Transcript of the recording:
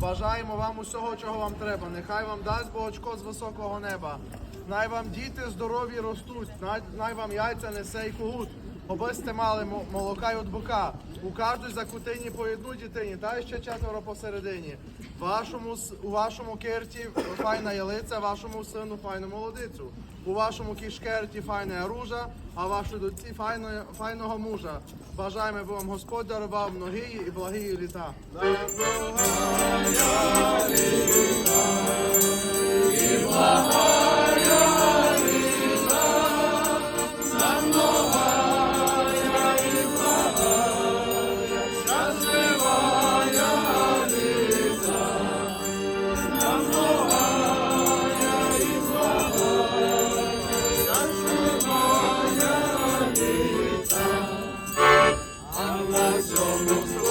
Бажаємо вам усього, чого вам треба. Нехай вам дасть Богочко з високого неба. Най вам діти здорові ростуть, най, вам яйця несе й кугут. Аби мали молока й от бока. У кожній закутині по одну дитині, та ще четверо посередині. Вашому, у вашому керті файна ялиця, вашому сину файну молодицю. У вашому кішкерті файна оружа, а вашій дочці файно, файного мужа. Бажаємо, вам Господь дарував многії і благії літа. somos